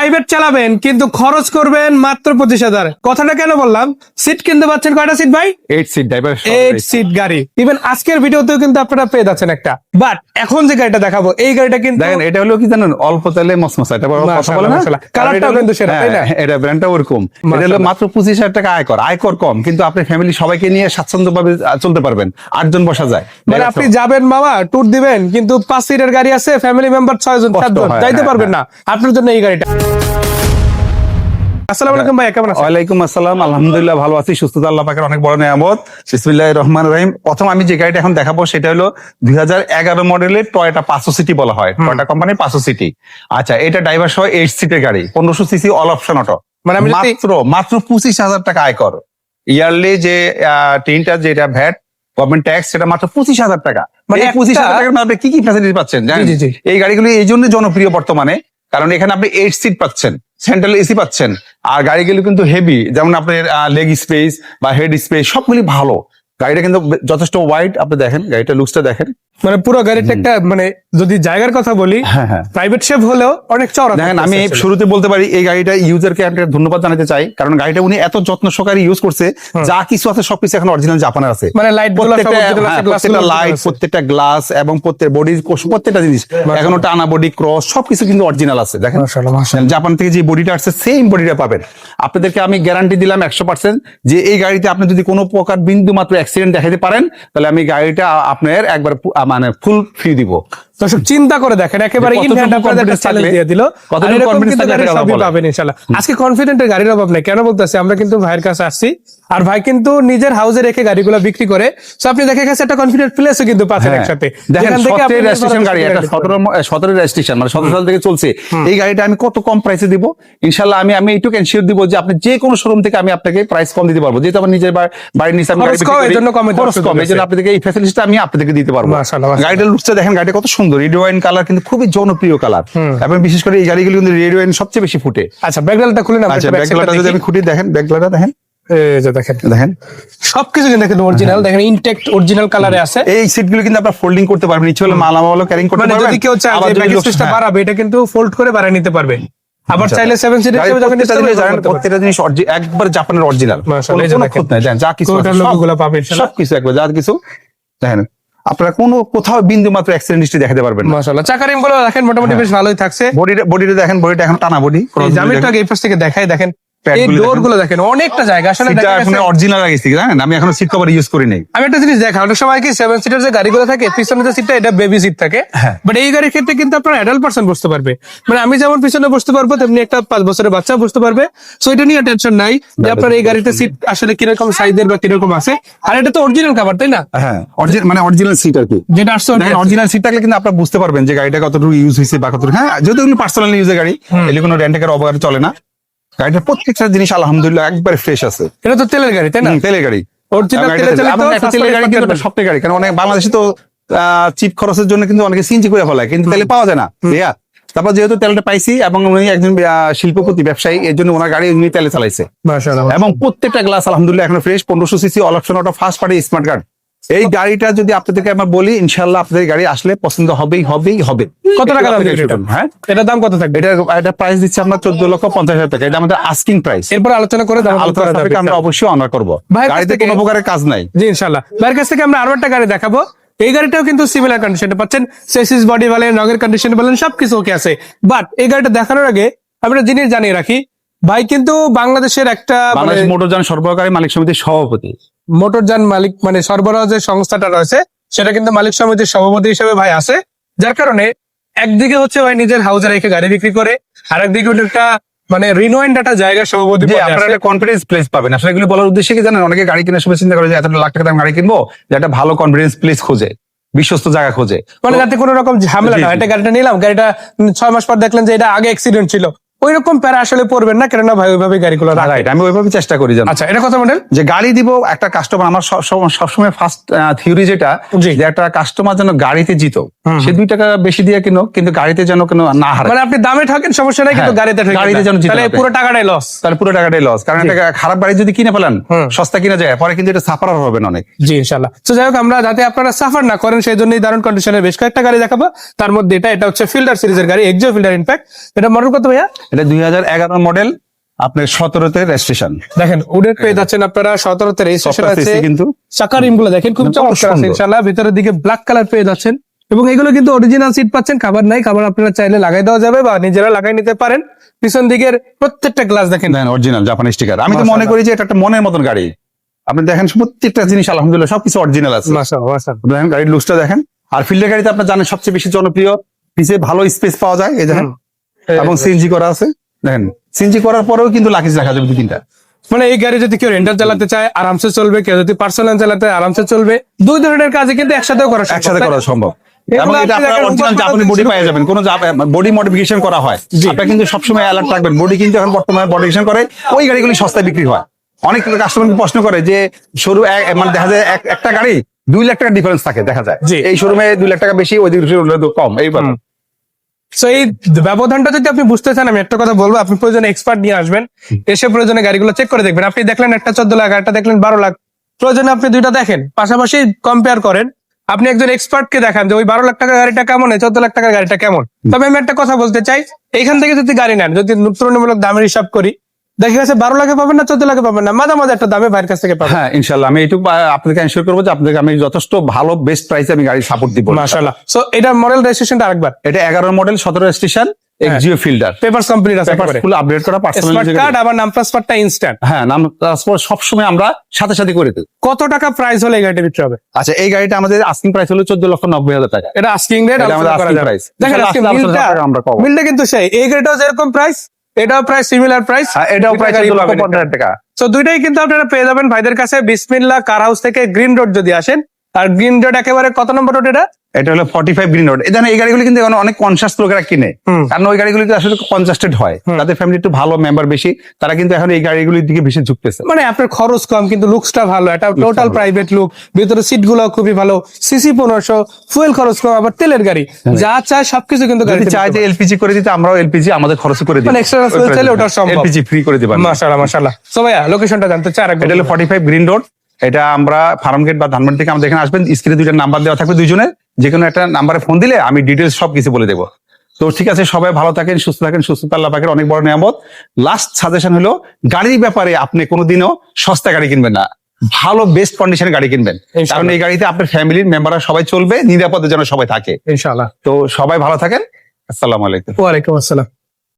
Private চালাবেন কিন্তু খরচ করবেন মাত্র পঁচিশ হাজার। কথাটা কেন বললাম? সিট কিনতে পাচ্ছেন কয়টা সিট ভাই? Eight seat driver eight seat গাড়ি। ইভেন আজকের ভিডিওতেও কিন্তু আপনারা পেয়ে যাচ্ছেন একটা। বাট এখন যে গাড়িটা দেখাবো এই গাড়িটা কিন্তু দেখেন এটা হলো কি জানেন অল্প তেলে মসমসা এটা বড় কথা বলে না? কালারটাও কিন্তু সেরা, তাই না? হ্যাঁ, এটা ব্র্যান্ডটা ওরকম। এটা হলো মাত্র পঁচিশ হাজার টাকা আয়কর। আয়কর কম কিন্তু আপনি ফ্যামিলি সবাইকে নিয়ে স্বাচ্ছন্দ্য ভাবে চলতে পারবেন। আটজন বসা যায়। মানে আপনি যাবেন মামা ট্যুর দিবেন কিন্তু পাঁচ সিটের গাড়ি আছে ফ্যামিলি মেম্বার ছয় জন কষ্ট সাতজন যাইতে হ্যাঁ, পারবেন না। আপনার জন্য এই গাড়িটা। আসসালামু আলাইকুম ভাই কেমন আছেন? ওয়ালাইকুম আসসালাম আলহামদুলিল্লাহ ভালো আছি সুস্থতা আল্লাহ পাকের অনেক বড় নিয়ামত। রহিম। প্রথম আমি যে গাড়িটা এখন দেখাবো সেটা হলো দুই হাজার এগারো মডেলের টয়টা পাঁচশো সিটি বলা হয়। টয়টা কোম্পানির পাঁচশো সিটি। আচ্ছা এটা ড্রাইভার সহ সিটের গাড়ি সিসি অল অপশন অটো মানে মাত্র মাত্র পঁচিশ হাজার টাকা আয়কর। ইয়ারলি যে টিনটা যেটা ভ্যাট গভর্নমেন্ট ট্যাক্স সেটা মাত্র পঁচিশ হাজার টাকা। মানে পঁচিশ হাজার টাকার মধ্যে আপনি কি কি ফ্যাসিলিটি পাচ্ছেন জানেন। এই গাড়িগুলো এই জন্য জনপ্রিয় বর্তমানে। কারণ এখানে আপনি এইট সিট পাচ্ছেন সেন্ট্রাল এসি পাচ্ছেন, আর গাড়িগুলো কিন্তু হেভি যেমন আপনার লেগ স্পেস বা হেড স্পেস সবগুলি ভালো। গাড়িটা কিন্তু যথেষ্ট ওয়াইড আপনি দেখেন গাড়িটা লুকসটা দেখেন। মানে পুরো গাড়িটা একটা মানে যদি জায়গার কথা বলি হ্যাঁ হ্যাঁ। প্রাইভেট শেপ হলেও অনেক চওড়া দেখেন আমি শুরুতে বলতে পারি এই গাড়িটা ইউজারকে একটা ধন্যবাদ জানাতে চাই কারণ গাড়িটা উনি এত যত্ন সহকারে ইউজ করছে যা কিছু আছে সবকিছু এখন অরিজিনাল জাপানের আছে। মানে লাইট প্রত্যেকটা আছে, হ্যাঁ, প্রত্যেকটা গুলো লাইট প্রত্যেকটা গ্লাস এবং প্রত্যেক বডি প্রত্যেকটা জিনিস। এখনও টানা বডি ক্রস সবকিছু কিন্তু অরিজিনাল আছে দেখেন। জাপান থেকে যে বডিটা আসছে সেম বডিটা পাবেন। আপনাদেরকে আমি গ্যারান্টি দিলাম একশো পার্সেন্ট যে এই গাড়িতে আপনি যদি কোনো প্রকার বিন্দু মাত্র অ্যাক্সিডেন্ট দেখাতে পারেন তাহলে আমি গাড়িটা আপনার একবার মানে ফুল ফি দিব। দর্শক চিন্তা করে দেখেন একেবারে ইন হ্যান্ড আপনাদের চ্যালেঞ্জ দিয়ে দিল। কতটুকু আর এরকম confidence কিন্তু থাকলে সবই পাবেন ইনশাআল্লাহ আজকে কনফিডেন্টের গাড়ির অভাব নেই কেন বলতেছি? আমরা কিন্তু ভাইয়ের কাছে আসছি। আর ভাই কিন্তু নিজের হাউসে রেখে গাড়িগুলো বিক্রি করে তো আপনি দেখে গেছে একটা কনফিডেন্ট প্লেসও কিন্তু পাচ্ছেন হ্যাঁ। একসাথে। দেখেন রেজিস্ট্রেশন গাড়ি রেজিস্ট্রেশন মানে সতেরো সাল থেকে চলছে। এই গাড়িটা আমি কত কম প্রাইসে দিব? ইনশাল্লাহ আমি আমি এইটুকু এনশিওর দিব যে আপনি যে কোনো শোরুম থেকে আমি আপনাকে প্রাইস কম দিতে পারব। যেহেতু আমার নিজের বাড়ির নিচে আমি গাড়ি বিক্রি করি, কমে আপনাদেরকে এই ফ্যাসিলিটিটা আমি আপনাদেরকে দিতে পারব। মাশাআল্লাহ। গাড়িটার লুকসটা দেখেন গাড়িটা কত সুন্দর। রেড ওয়াইন কালার কিন্তু খুবই জনপ্রিয় কালার এবং বিশেষ করে এই গাড়িগুলো কিন্তু রেড ওয়াইন সবচেয়ে বেশি ফুটে। আচ্ছা ব্যাকগ্রাউন্ডটা খুলে না আচ্ছা ব্যাকলাটা যদি আমি খুঁটি দেখেন ব্যাকলাটা দেখেন। দেখেন। দেখেন। সবকিছু কিন্তু দেখেন অরিজিনাল দেখেন ইনটেক্ট অরিজিনাল কালারে আছে। এই সিটগুলো কিন্তু আপনার ফোল্ডিং করতে পারবেন হলে মালামালও ক্যারিং করতে মানে পারবেন। যদি কেউ চায় যে যদি ব্যাক লোক- স্পেসটা হ্যাঁ। বাড়াবে এটা কিন্তু ফোল্ড করে বাড়ায় নিতে পারবে। আবার আচ্ছা। চাইলে সেভেন সিটের গাড়ির হিসেবে যখন প্রত্যেকটা জিনিস একবার জাপানের অরিজিনাল যে যা কিছু পাবেন সবকিছু একবার যা কিছু দেখেন। আপনারা কোনো কোথাও বিন্দু মাত্র অ্যাক্সিডেন্ট হিস্ট্রি দেখাতে পারবেন না। মাশাআল্লাহ। চাকা রিমগুলো দেখেন মোটামুটি বেশ ভালোই থাকছে। বডিটা বডিটা দেখেন বডিটা এখন টানা বডি আগে এই পাশ থেকে দেখাই দেখেন। এই গুলো দেখেন। অনেকটা জায়গা। আসলে এখন অরিজিনাল জানেন? আমি এখনও সিট কভার ইউজ করি নাই। আমি একটা জিনিস দেখা অনেক সময় কি সেভেন সিটার যে গাড়িগুলো থাকে পিছনে যে সিটটা এটা বেবি সিট থাকে। হ্যাঁ। বাট এই গাড়ির ক্ষেত্রে কিন্তু আপনার অ্যাডাল্ট পার্সন বসতে পারবে। মানে আমি যেমন পিছনে বসতে পারব তেমনি একটা পাঁচ বছরের বাচ্চা বসতে পারবে। সো এটা নিয়ে টেনশন নাই যে আপনার এই গাড়িতে সিট আসলে কীরকম সাইজের বা কীরকম আছে। আর এটা তো অরিজিনাল কাভার তাই না? হ্যাঁ মানে অরিজিনাল সিট আর কি। যেটা আসছে অরিজিনাল সিট থাকলে কিন্তু আপনারা বুঝতে পারবেন যে গাড়িটা কতটুকু ইউজ হয়েছে বা কতটুকু হ্যাঁ এগুলো পার্সোনাল ইউজের গাড়ি এগুলো কোনো অবহার চলে না। গাড়িটার প্রত্যেকটা জিনিস আলহামদুলিল্লাহ একবার ফ্রেশ আছে। এটা তো তেলের গাড়ি তাই না? তেলের গাড়ি। তেলের গাড়ি কিন্তু স্বপ্নের গাড়ি। কারণ অনেক বাংলাদেশে তো চিপ খরচের জন্য কিন্তু অনেকে সিএনজি করে ফেলায়। কিন্তু তেলে পাওয়া যায় না। ভাইয়া তারপর যেহেতু তেলটা পাইছি এবং উনি একজন শিল্পপতি ব্যবসায়ী এর জন্য ওনার গাড়ি উনি তেলে চালাইছে। এবং প্রত্যেকটা গ্লাস আলহামদুলিল্লাহ এখন ফ্রেশ পনেরোশো সিসি অল অপশন ওটা ফার্স্ট পার্টি স্মার্ট কার্ড এই গাড়িটা যদি আপনাদেরকে আমরা বলি ইনশাল্লাহ আপনাদের গাড়ি আসলে পছন্দ হবেই হবেই হবে। কত টাকা দাম এটা? হ্যাঁ? এটার দাম কত থাকবে? এটা এটা প্রাইস দিচ্ছে আমরা চোদ্দ লক্ষ পঞ্চাশ হাজার টাকা। এটা আমাদের আস্কিং প্রাইস এরপর আলোচনা করে দাম আলোচনা। আমরা অবশ্যই অনার করব। গাড়িতে কোনো প্রকারের কাজ নাই। জি ইনশাল্লাহ ভাইয়ের কাছ থেকে আমরা আরও একটা গাড়ি দেখাবো। এই গাড়িটাও কিন্তু সিমিলার কন্ডিশনে পাচ্ছেন। সেসিস বডি বলেন রঙের কন্ডিশন বলেন সবকিছু ওকে আছে। বাট এই গাড়িটা দেখানোর আগে আমরা জিনিস জানিয়ে রাখি। ভাই কিন্তু বাংলাদেশের একটা বাংলাদেশ মোটরযান সরবরাহকারী মালিক সমিতির সভাপতি। মোটরযান মালিক মানে সরবরাহ যে সংস্থাটা রয়েছে সেটা কিন্তু মালিক সমিতির সভাপতি হিসেবে ভাই আছে। যার কারণে একদিকে হচ্ছে ভাই নিজের হাউসে রেখে গাড়ি বিক্রি করে আর একদিকে একটা মানে রিনোয়েন্ড একটা জায়গায় সভাপতি আপনারা কনফিডেন্স প্লেস পাবেন। আসলে এগুলো বলার উদ্দেশ্যে কি জানেন? অনেকে গাড়ি কেনার সময় চিন্তা করে যে এত লাখ টাকা দাম গাড়ি কিনবো যে একটা ভালো কনফিডেন্স প্লেস খোঁজে বিশ্বস্ত জায়গা খোঁজে। মানে যাতে কোনো রকম ঝামেলা না। এটা গাড়িটা নিলাম গাড়িটা ছয় মাস পর দেখলেন যে এটা আগে অ্যাক্সিডেন্ট ছিল। ওই রকম প্যারা আসলে পড়বেন না কেননা ভাই ওইভাবে গাড়িগুলো রাইট আমি ওইভাবে চেষ্টা করি জানো। আচ্ছা এটা কত মডেল যে গাড়ি দিব একটা কাস্টমার আমার সব- সব- সবসময় ফার্স্ট থিওরি যেটা। যে একটা কাস্টমার যেন গাড়িতে জিত। সে দুই টাকা বেশি দিয়ে কিনো কিন্তু গাড়িতে যেন কোনো না হারে। মানে আপনি দামে ঠকেন সমস্যা নাই কিন্তু হ্যাঁ, গাড়িতে গাড়িতে যেন জিতে তাহলে পুরো টাকাটাই লস তাহলে পুরো টাকাটাই লস কারণ একটা খারাপ গাড়ি যদি কিনে ফেলেন সস্তা কিনা যায় পরে কিন্তু এটা সাফার হবে না অনেক। জি ইনশাল্লাহ তো যাই হোক আমরা যাতে আপনারা সাফার না করেন সেই জন্যই দারুণ কন্ডিশনের বেশ কয়েকটা গাড়ি দেখাবো। তার মধ্যে এটা এটা হচ্ছে ফিল্ডার সিরিজের গাড়ি এক্সো ফিল্ডার ইনফ্যাক্ট এটা মডেল কত ভাইয়া? এটা দুই হাজার এগারো মডেল আপনার সতেরোতে রেজিস্ট্রেশন দেখেন উডের পেয়ে যাচ্ছেন আপনারা সতেরোতে রেজিস্ট্রেশন আছে। কিন্তু। চাকা রিমগুলো দেখেন খুব চমৎকার আছে ইনশাল্লাহ ভিতরের দিকে ব্ল্যাক কালার পেয়ে যাচ্ছেন এবং এগুলো কিন্তু অরিজিনাল সিট পাচ্ছেন খাবার নাই খাবার আপনারা চাইলে লাগাই দেওয়া যাবে বা নিজেরা লাগাই নিতে পারেন। পিছন দিকের প্রত্যেকটা গ্লাস দেখেন। অরিজিনাল জাপানি স্টিকার আমি তো মনে করি যে এটা একটা মনের মতন গাড়ি। আপনি দেখেন প্রত্যেকটা জিনিস আলহামদুলিল্লাহ সবকিছু অরিজিনাল আছে। দেখেন গাড়ির লুকসটা দেখেন। আর ফিল্ডের গাড়িতে আপনার জানেন সবচেয়ে বেশি জনপ্রিয় পিছে ভালো স্পেস পাওয়া যায় এই দেখেন। এবং সিএনজি করা আছে। দেখেন সিএনজি করার পরেও কিন্তু লাকিজ রাখা যাবে দু তিনটা। মানে এই গাড়ি যদি কেউ রেন্টাল চালাতে চায় আরামসে চলবে কেউ যদি পার্সোনাল চালাতে আরামসে চলবে। দুই ধরনের কাজে কিন্তু একসাথেও করা সম্ভব, একসাথে করা সম্ভব। এবং এটা আপনার অরিজিনাল জাপানি বডি পাওয়া যাবেন। কোনো বডি মডিফিকেশন করা হয়। জি। কিন্তু সবসময় অ্যালার্ট রাখবেন। বডি কিন্তু এখন বর্তমানে মডিফিকেশন করে ওই গাড়িগুলি সস্তায় বিক্রি হয়। অনেক কাস্টমার প্রশ্ন করে যে সরু মানে দেখা যায় এক- একটা গাড়ি দুই লাখ টাকা ডিফারেন্স থাকে দেখা যায়। এই শোরুমে দুই লাখ টাকা বেশি ওই দিকে কম এইবার So, এই ব্যবধানটা যদি আপনি বুঝতে চান আমি একটা কথা বলব আপনি প্রয়োজনে এক্সপার্ট নিয়ে আসবেন এসে প্রয়োজনে গাড়িগুলো চেক করে দেখবেন। আপনি দেখলেন একটা চোদ্দ লাখ একটা দেখলেন বারো লাখ। প্রয়োজনে আপনি দুইটা দেখেন পাশাপাশি কম্পেয়ার করেন। আপনি একজন এক্সপার্ট কে দেখান যে ওই বারো লাখ টাকার গাড়িটা কেমন? চোদ্দ লাখ টাকার গাড়িটা কেমন? তবে আমি একটা কথা বলতে চাই এখান থেকে যদি গাড়ি নেন যদি তুলনামূলক দামের হিসাব করি দেখা গেছে বারো লাখে পাবেন না চোদ্দ লাখে পাবেন না একটা দামে ভাইয়ের কাছ থেকে পাবেন। হ্যাঁ ইনশাল্লাহ আমি এইটুকু আহ, এনশিওর করব যে আপনাদেরকে আমি যথেষ্ট ভালো বেস্ট প্রাইসে আমি গাড়ি সাপোর্ট দিব। মাশাল্লাহ সো এটা মডেল রেজিস্ট্রেশনটা আরেকবার। এটা এগারো মডেল সতেরো স্টেশন এক্সিও ফিল্ডার পেপারস কোম্পানির আছে ফুল আপডেট করা পার্সোনাল কার্ড আবার নাম ট্রান্সফারটা ইনস্ট্যান্ট হ্যাঁ নাম আমরা সাথে সাথে করে দিই। কত টাকা প্রাইস হলে এই গাড়িটা বিক্রি হবে? আচ্ছা এই গাড়িটা আমাদের আস্কিং প্রাইস হলো চোদ্দ লক্ষ নব্বই হাজার টাকা। এটা আস্কিং রেট আলোচনা করা যাবে। দেখেন আমরা। মিলটা কিন্তু সেই এই গাড়িটাও যেরকম প্রাইস এটাও প্রায় সিমিলার প্রাইস হ্যাঁ, এটাও প্রায় টাকা তো দুইটাই কিন্তু আপনারা পেয়ে যাবেন ভাইদের কাছে। বিসমিল্লা কার হাউস থেকে গ্রিন রোড যদি আসেন আর গ্রিন রোড একেবারে কত নম্বর রোড এটা? এটা হলো ফর্টি ফাইভ গ্রিন রোড এই গাড়িগুলো কিন্তু এখন অনেক কনসাস লোকেরা কিনে। কারণ ওই গাড়িগুলি আসলে কনজাস্টেড হয়। তাদের ফ্যামিলি একটু ভালো মেম্বার বেশি। তারা কিন্তু এখন এই গাড়িগুলির দিকে বেশি ঝুঁকতেছে। মানে আপনার খরচ কম কিন্তু লুকসটা ভালো। এটা টোটাল প্রাইভেট লুক ভিতরে সিটগুলো খুবই ভালো। সিসি পনেরোশো। ফুয়েল খরচ কম আবার তেলের গাড়ি। যা চায় সবকিছু কিন্তু হ্যাঁ। গাড়িতে চাই যে এলপিজি করে দিতে আমরাও এলপিজি আমাদের খরচ করে দিই মানে fuel চাইলে ওটা সম্ভব। এলপিজি ফ্রি করে দিবেন মাশাআল্লাহ মাশাআল্লাহ। সো ভাইয়া লোকেশনটা জানতে চাই এটা হলো ফর্টি ফাইভ গ্রিন রোড এটা আমরা ফার্ম গেট বা ধানবাড়ি থেকে আমাদের এখানে আসবেন। স্ক্রিনে দুইটা নাম্বার দেওয়া থাকবে দুইজনে যে কোনো একটা নাম্বারে ফোন দিলে আমি ডিটেলস সব কিছু বলে দেবো। তো ঠিক আছে সবাই ভালো থাকেন সুস্থ থাকেন সুস্থতা আল্লাহ পাকের অনেক বড় নিয়ামত। লাস্ট সাজেশন হলো গাড়ির ব্যাপারে আপনি কোনোদিনও সস্তা গাড়ি কিনবেন না। ভালো বেস্ট কন্ডিশনের গাড়ি কিনবেন। কারণ এই গাড়িতে আপনার ফ্যামিলির মেম্বাররা সবাই চলবে নিরাপদে যেন সবাই থাকে। ইনশাআল্লাহ। তো সবাই ভালো থাকেন। আসসালামু আলাইকুম। ওয়ালাইকুম আসসালাম।